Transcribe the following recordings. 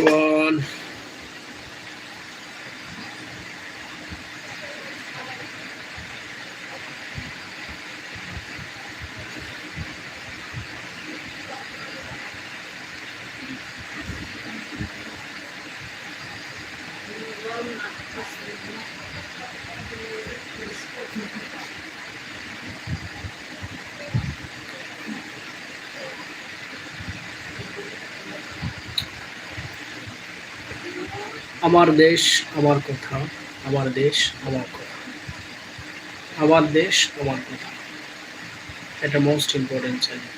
One. আমার দেশ, আমার কথা, আমার দেশ, আমার কথা। আমার দেশ, আমার কথা। এটা মোস্ট ইম্পর্টেন্ট চ্যানেল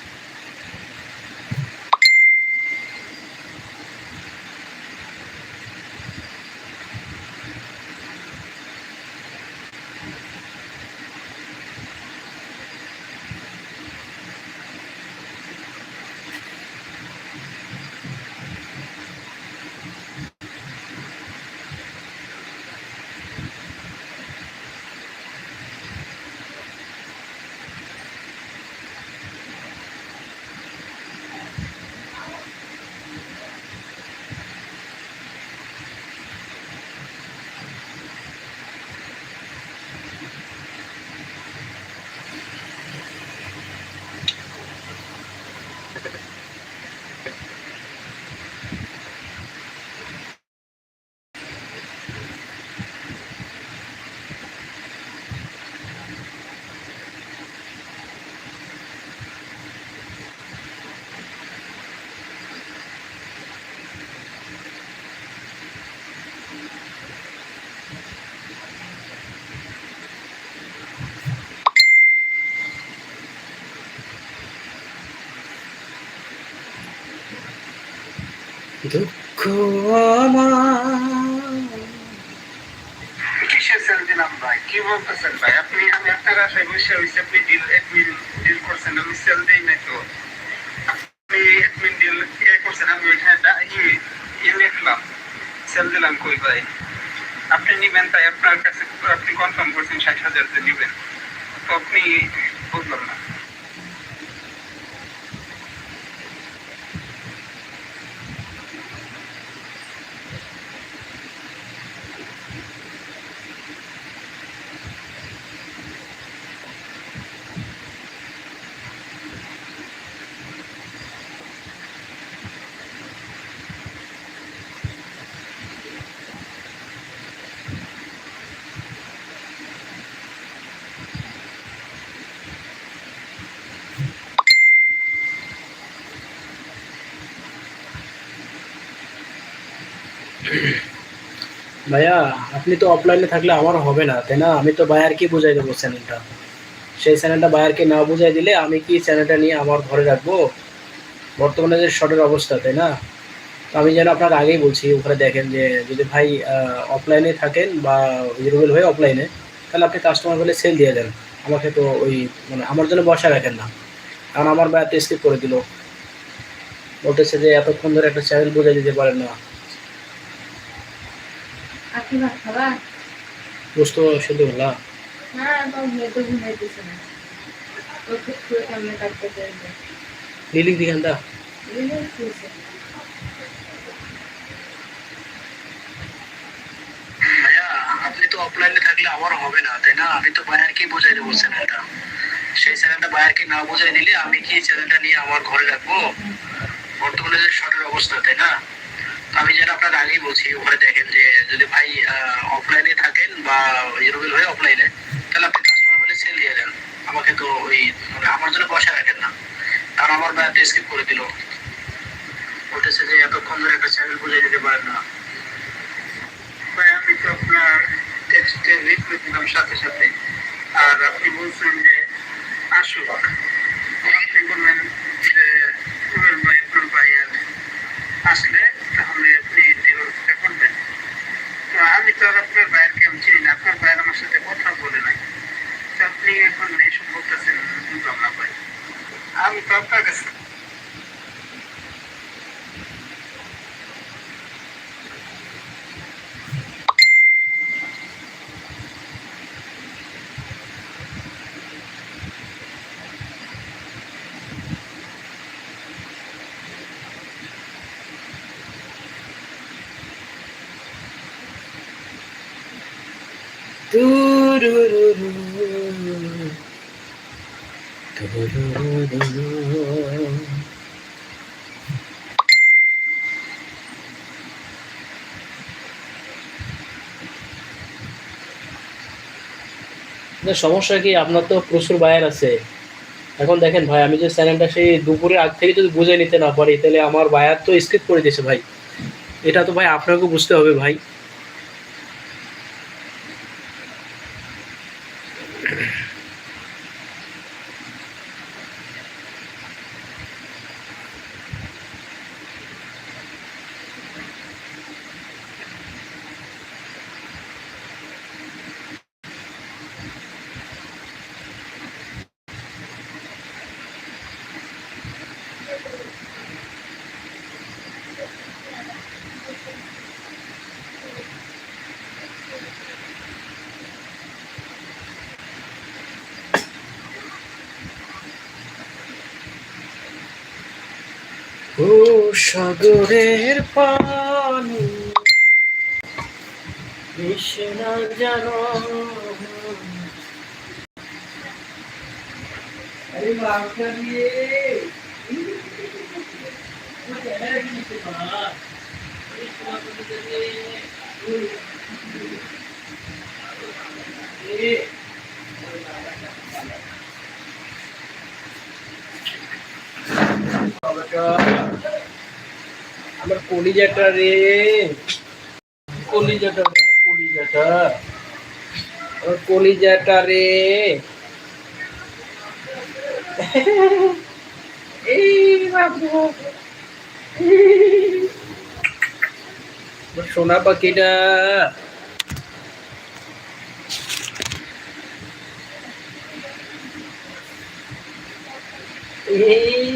দুঃখ আপনি কই ভাই? আপনি নিবেন তাই আপনার কাছে, আপনি কনফার্ম করছেন ষাট হাজার নিবেন। তো আপনি বুঝলাম না। ভাইয়া, আপনি তো অফলাইনে থাকলে আমার হবে না, তাই না? আমি তো বায়ারকে বুঝাই দেবো চ্যানেলটা সেই চ্যানেলটা বায়ারকে না বুঝাই দিলে আমি কি চ্যানেলটা নিয়ে আমার ঘরে রাখব? বর্তমানে যে শর্টের অবস্থা, তাই না? তো আমি যেন আপনাকে আগেই বলছি, ওখানে দেখেন যে যদি ভাই অফলাইনে থাকেন বা রুবেল হয়ে অফলাইনে তাহলে আপনি কাস্টমার হলে সেল দিয়ে দেন। আমাকে তো ওই মানে আমার জন্য বসা রাখেন না। কারণ আমার বায়ার স্কিপ করে দিল। বলতেছে যে এতক্ষণ ধরে একটা চ্যানেল বুঝাই দিতে পারেন না। আপনি ভাত খাবা? বুঝতে শুধু হলা না তো মেয়ে তো ঘুমাইতেছে না। ও ঠিক কেমনে কাটতে চাইবে লিলিং দিখান দা বুঝলে শুয়েছে ভাইয়া আপনি তো অফলাইনে থাকলে আমার হবে না তাই না? আমি তো বায়ারকে বোঝাই দেবো চ্যানেলটা সেই চ্যানেলটা বায়ারকে না বোঝাই দিলে আমি কি চ্যানেলটা নিয়ে আমার ঘরে রাখব? বর্তমানে যে শর্টের অবস্থা তাই না? আমি যেন আপনার আগেই বলছি, ওখানে দেখেন যে যদি ভাই অফলাইনে থাকেন বা ইউরোপেল হয়ে অফলাইনে তাহলে আপনি কাস্টমার হলে সেল দিয়ে দেন। আমাকে তো ওই মানে আমার জন্য বসা রাখেন না। কারণ আমার বায়ারটা স্কিপ করে দিল। বলতেছে যে এতক্ষণ ধরে একটা চ্যানেল বুঝাই দিতে পারেন না। ভাই, আমি তো আপনার টেক্সটে রিপ্লাই দিলাম সাথে সাথে। আর আপনি বলছেন যে আসুক আপনি বললেন যে ভাই, আপনার ভাইয়ের আসলে তাহলে আপনি ডিলটা করবেন তো আমি তো আর আপনার ভাইয়েরকে ভাইয়ের আমার সাথে কথা বলে নাই। আপনি এখন এসব বলতেছেন বুঝলাম আমি তো আপনার কাছে সমস্যা কি? আপনার তো প্রচুর বায়ার আছে। এখন দেখেন ভাই, আমি যে চ্যানেলটা সেই দুপুরের আগ থেকে যদি বুঝে নিতে না পারি, তাহলে আমার বায়ার তো স্কিপ করে দিয়েছে ভাই। এটা তো ভাই আপনাকেও বুঝতে হবে ভাই। Thank you. সাগরের পানি। মিশে না জানো আরে বাবা দিয়ে। আমার কলিজাটা রে কলিজাটা রে আমার কলিজাটা আমার কলিজাটা রে এই বাবু আমার সোনা পাখিটা এই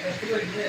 নেবে কি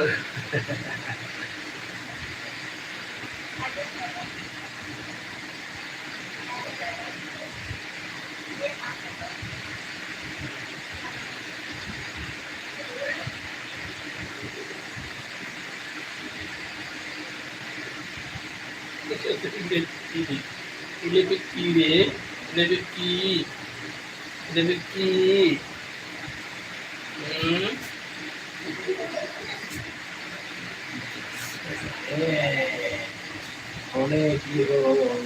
রে নেবে কি নেবে কি হুম?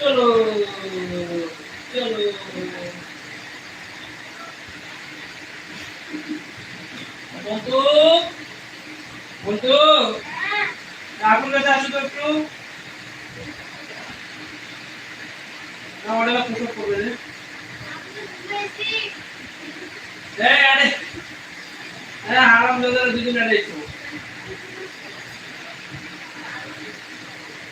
চলো। চলো। বন্ধু বন্ধু আপনার কাছে আসো তো একটু। না, ওটা প্রসব করবে রে। আরে। আরে, হারাম দাদা দুদিন আরে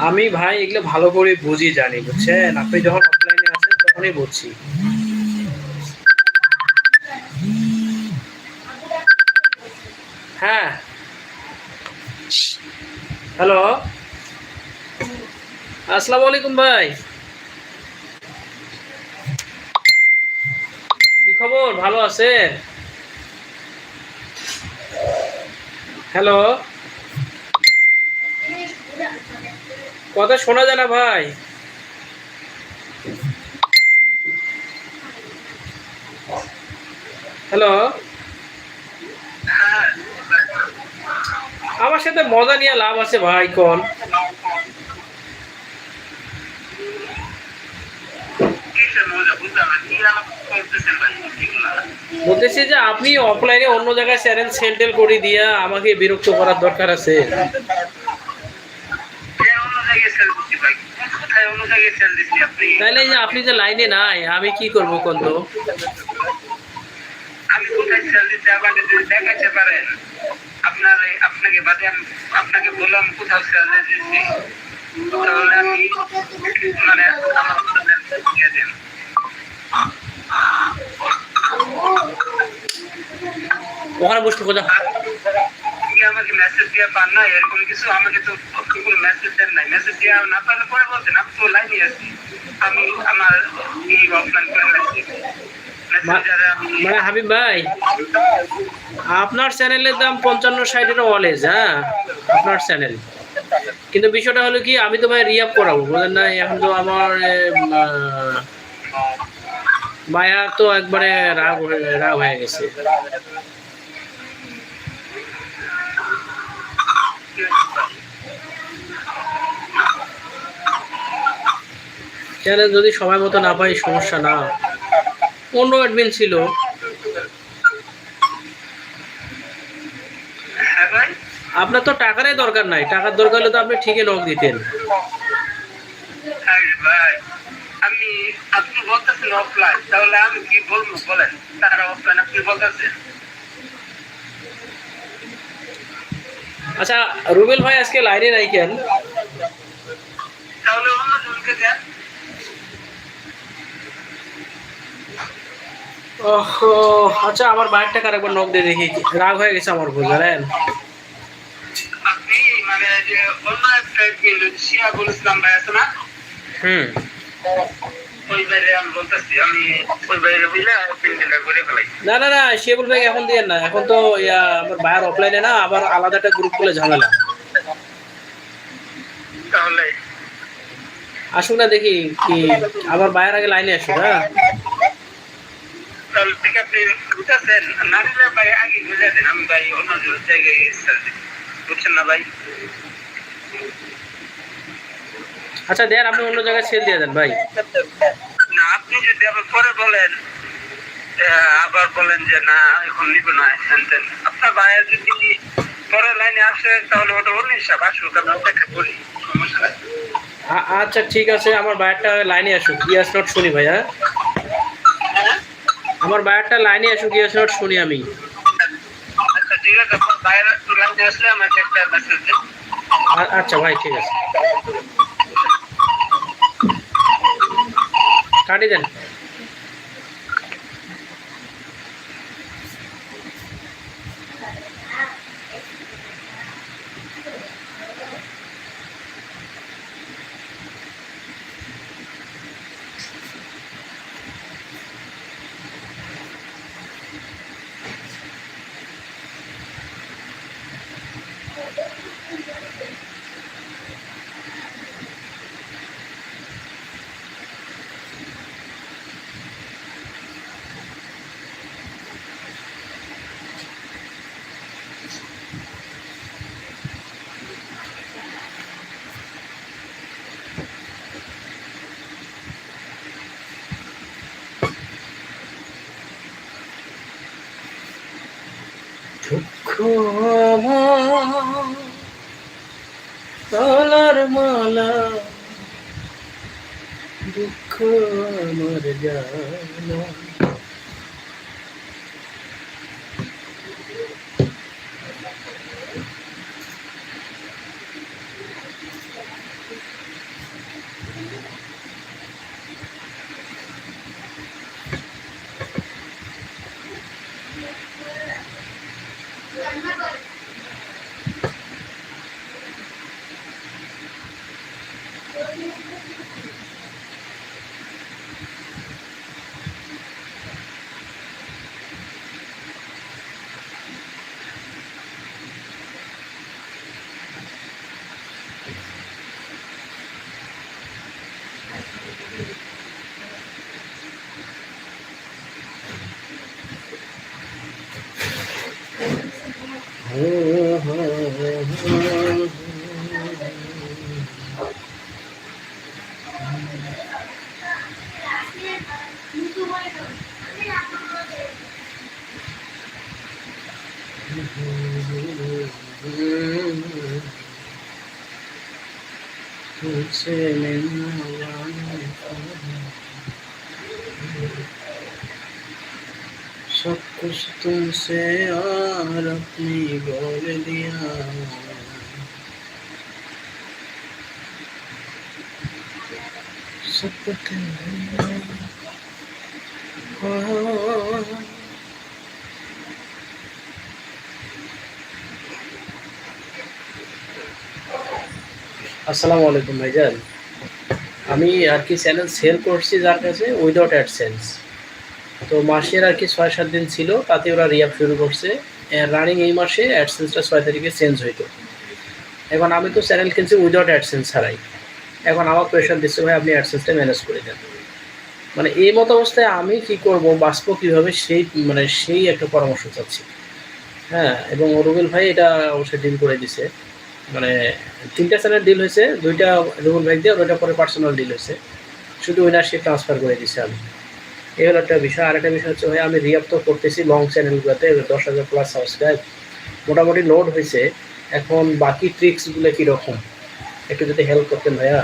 আমি ভাই এগুলো ভালো করে বুঝি জানি, বুঝছেন? আপনি যখন অফলাইনে আসেন তখনই বুঝছি। হ্যাঁ। হ্যালো। আসসালামু আলাইকুম ভাই। কি খবর? ভালো আছেন? হ্যালো। কথা শোনা যায় না ভাই। হ্যালো হ্যাঁ আমার সাথে মজা নিয়ে লাভ আছে ভাই কোন? বলতেছি যে আপনি অফলাইনে অন্য জায়গায় চ্যানেল সেন্টেল করে দিয়া আমাকে বিরক্ত করার দরকার আছে কে অন্য জায়গায় সেল দিচ্ছি ভাই কোথায় অন্য দিচ্ছি আপনি যে আপনি যে লাইনে নাই আমি কি করব কোন তো? আমি কোথায় আমাকে যদি দেখাতে পারেন আপনার আপনাকে বাদে আপনাকে বললাম কোথাও সেল দিচ্ছি তাহলে আমি মানে আমার দিয়ে দেন ওখানে বসতে কোথা আমাকে মেসেজ দিয়ে পান না এরকম কিছু আমাকে তো কোনো মেসেজ দেন নাই। মেসেজ দিয়ে না পারলে পরে বলতেন আমি তো লাইনে আছি। আমি আমার অফলাইন করে মেসেজ মেসেঞ্জারে আমি মানে হাবিব ভাই আপনার চ্যানেলের দাম পঞ্চান্ন ষাটের অলএজ হ্যাঁ? আপনার চ্যানেল। কিন্তু বিষয়টা হলো কি আমি তো ভাই রিয়াপ করাবো বুঝলেন না? এখন তো আমার মায়া তো একবারে রাগ রাগ হয়ে গেছে। চ্যানেল যদি সময় মতো না পাই সমস্যা না। অন্য অ্যাডমিন ছিল। হ্যাঁ আপনার তো টাকারই দরকার নাই। টাকার দরকার হলে তো আপনি ঠিকই নক দিতেন। হ্যাঁ আমি আপনি বলতেছেন অফলাইন তাহলে আমি কি বলব বলেন? তারা অফলাইন আপনি বলতেছেন? আচ্ছা রুবেল ভাই আজকে লাইনে নাই কেন? তাহলে অন্য জনকে দেন। ওহ আচ্ছা আমার বাইকটা কার একবার নক দিয়ে দেখি। রাগ হয়ে গেছে আমার ভুল জানেন? মানে যে অন্য একটা শিয়াবুল ইসলাম ভাই আছে না? হুম। না না না শেবুল ভাই এখন দিয়ে না এখন তো ইয়া, আমার বাইর অফলাইনে না আবার আলাদা একটা গ্রুপ খুলে ঝামেলা। আসুক না দেখি কি আমার বাইরের আগে লাইনে আসুক হ্যাঁ? তাহলে ঠিক আপনি বুঝতেছেন নারীরা ভাই আগে বুঝে দেন। আমি ভাই অন্য জায়গায় বুঝছেন না ভাই? আচ্ছা দেন আপনি অন্য জায়গায় সেল দিয়ে দেন ভাই। না আপনি যদি আবার পরে বলেন আবার বলেন যে না এখন নিব না হ্যান। আপনার ভাইয়ের যদি পরের লাইনে আসে তাহলে ওটা অন্য হিসাব। আসুক আমি অপেক্ষা করি। সমস্যা আচ্ছা ঠিক আছে আমার বাইরটা লাইনে আসুক। ইয়াস নট শুনি ভাই হ্যাঁ আমার বায়ারটা লাইনে আসুক ইয়াস ওটা শুনি আমি। আচ্ছা ঠিক আছে আপনার ভাইয়ের লাইনে আসলে আমাকে একটা মেসেজ দেন। আচ্ছা ভাই ঠিক আছে। কাটি দেন দুঃখ আমার তালার মালা দুঃখ আমার सब कुछ तुमसे और अपनी আসসালামু আলাইকুম ভাইজান। আমি আর কি চ্যানেল সেল করছি যার কাছে উইদাউট অ্যাডসেন্স তো মাসের আর কি ছয় সাত দিন ছিল, তাতে ওরা রিয়াপ শুরু করছে। রানিং এই মাসে অ্যাডসেন্সটা ছয় তারিখে চেঞ্জ হইতো এখন আমি তো চ্যানেল কিনছি উইদাউট অ্যাডসেন্স ছাড়াই। এখন আমার প্রেশার দিচ্ছে, ভাই, আপনি অ্যাডসেন্সটা ম্যানেজ করে দেন। মানে এই মতো অবস্থায় আমি কি করব, বাঁচবো কীভাবে, সেই মানে সেই একটা পরামর্শ চাচ্ছি। হ্যাঁ এবং রুবেল ভাই এটা অবশ্যই ডিল করে দিছে। মানে তিনটা চ্যানেল ডিল হয়েছে, দুইটা রুবেল ভাই দিয়ে ওইটা পরে পার্সোনাল ডিল হয়েছে। শুধু উইনারশিপ ট্রান্সফার করে দিছে আমি। এই হলো একটা বিষয়। আর একটা বিষয় হচ্ছে, ভাই, আমি রিয়াপ্ত করতেছি লং চ্যানেলগুলোতে দশ হাজার প্লাস সাবস্ক্রাইব মোটামুটি লোড হয়েছে। এখন বাকি ট্রিক্সগুলো কীরকম? একটু যদি হেল্প করতেন ভাইয়া।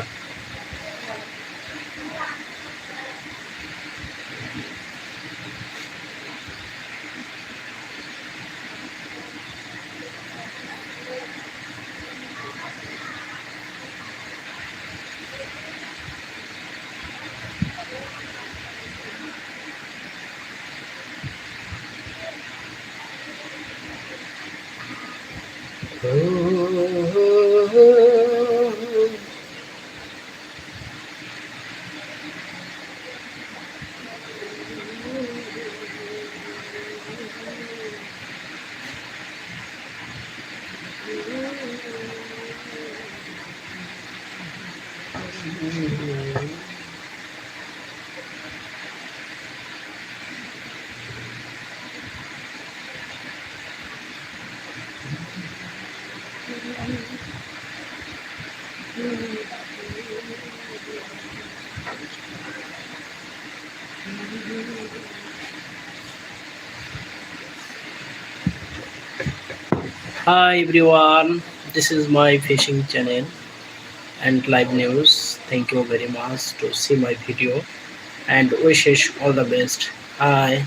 Hi everyone, this is my fishing channel and live news. Thank you very much to see my video and wishes all the best. Bye.